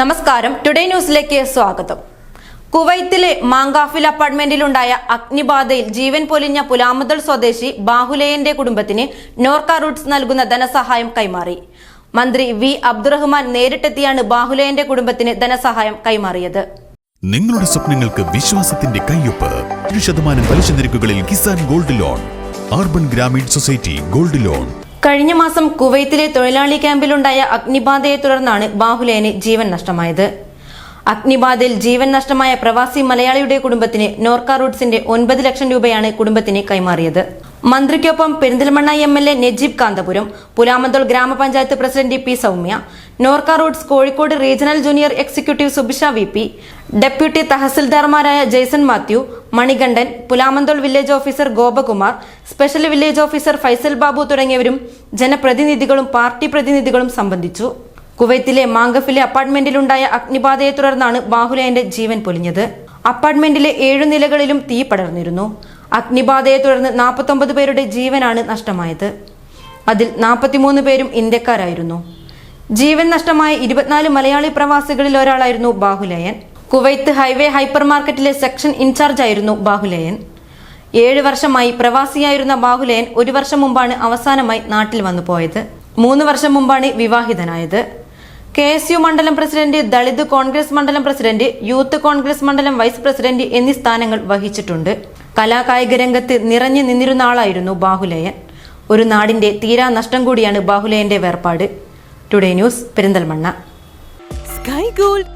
നമസ്കാരം. ടുഡേ ന്യൂസിലേക്ക് സ്വാഗതം. കുവൈത്തിലെ മാങ്കാഫിൽ അപ്പാർട്ട്മെന്റിലുണ്ടായ അഗ്നിബാധയിൽ ജീവൻ പൊലിഞ്ഞ പുലാമുതൽ സ്വദേശി ബാഹുലയന്റെ കുടുംബത്തിന് നോർക്ക റൂട്ട്സ് നൽകുന്ന ധനസഹായം കൈമാറി. മന്ത്രി വി അബ്ദുറഹ്മാൻ നേരിട്ടെത്തിയാണ് ബാഹുലയന്റെ കുടുംബത്തിന് ധനസഹായം കൈമാറിയത്. നിങ്ങളുടെ സ്വപ്നങ്ങൾക്ക് വിശ്വാസത്തിന്റെ കയ്യൊപ്പ്. ഒരു ശതമാനം പലിശ നിരക്കുകളിൽ Kisan gold loan. Urban Grameen society gold loan. കഴിഞ്ഞ മാസം കുവൈത്തിലെ തൊഴിലാളി ക്യാമ്പിലുണ്ടായ അഗ്നിബാധയെ തുടർന്നാണ് ബാഹുലേന് ജീവൻ നഷ്ടമായത്. അഗ്നിബാധയിൽ ജീവൻ നഷ്ടമായ പ്രവാസി മലയാളിയുടെ കുടുംബത്തിന് നോർക്ക റൂട്ട്സിന്റെ ഒൻപത് ലക്ഷം രൂപയാണ് കുടുംബത്തിന് കൈമാറിയത്. മന്ത്രിക്കൊപ്പം Perinthalmanna M L A Najeeb Kanthapuram Pulamanthole ഗ്രാമപഞ്ചായത്ത് president P Soumya Norka roots Kozhikode regional junior executive Subisha V P deputy തഹസിൽദാർമാരായ Jaison Mathew Manikandan Pulamanthole village officer Gopakumar special village officer Faisal Babu തുടങ്ങിയവരും ജനപ്രതിനിധികളും party പ്രതിനിധികളും സംബന്ധിച്ചു. കുവൈത്തിലെ മാങ്കഫിലെ അപ്പാർട്ട്മെന്റിലുണ്ടായ അഗ്നിബാധയെ തുടർന്നാണ് ബാഹുലയന്റെ ജീവൻ പൊലിഞ്ഞത്. അപ്പാർട്ട്മെന്റിലെ ഏഴു നിലകളിലും തീ പടർന്നിരുന്നു. അഗ്നിബാധയെ തുടർന്ന് നാൽപ്പത്തൊമ്പത് പേരുടെ ജീവനാണ് നഷ്ടമായത്. അതിൽ നാൽപ്പത്തിമൂന്ന് പേരും ഇന്ത്യക്കാരായിരുന്നു. ജീവൻ നഷ്ടമായ ഇരുപത്തിനാല് മലയാളി പ്രവാസികളിൽ ഒരാളായിരുന്നു ബാഹുലയൻ. കുവൈത്ത് ഹൈവേ ഹൈപ്പർ മാർക്കറ്റിലെ സെക്ഷൻ ഇൻചാർജ് ആയിരുന്നു ബാഹുലയൻ. ഏഴ് വർഷമായി പ്രവാസിയായിരുന്ന ബാഹുലയൻ ഒരു വർഷം മുമ്പാണ് അവസാനമായി നാട്ടിൽ വന്നു പോയത്. മൂന്ന് വർഷം മുമ്പാണ് വിവാഹിതനായത്. കെ എസ് യു മണ്ഡലം പ്രസിഡന്റ് ദളിത് കോൺഗ്രസ് മണ്ഡലം പ്രസിഡന്റ് യൂത്ത് കോൺഗ്രസ് മണ്ഡലം വൈസ് പ്രസിഡന്റ് എന്നീ സ്ഥാനങ്ങൾ വഹിച്ചിട്ടുണ്ട്. കലാകായിക രംഗത്ത് നിറഞ്ഞു നിന്നിരുന്ന ആളായിരുന്നു ബാഹുലയൻ. ഒരു നാടിന്റെ തീരാ നഷ്ടം കൂടിയാണ് ബാഹുലയന്റെ വേർപാട്. Today news Perinthalmanna. Sky gold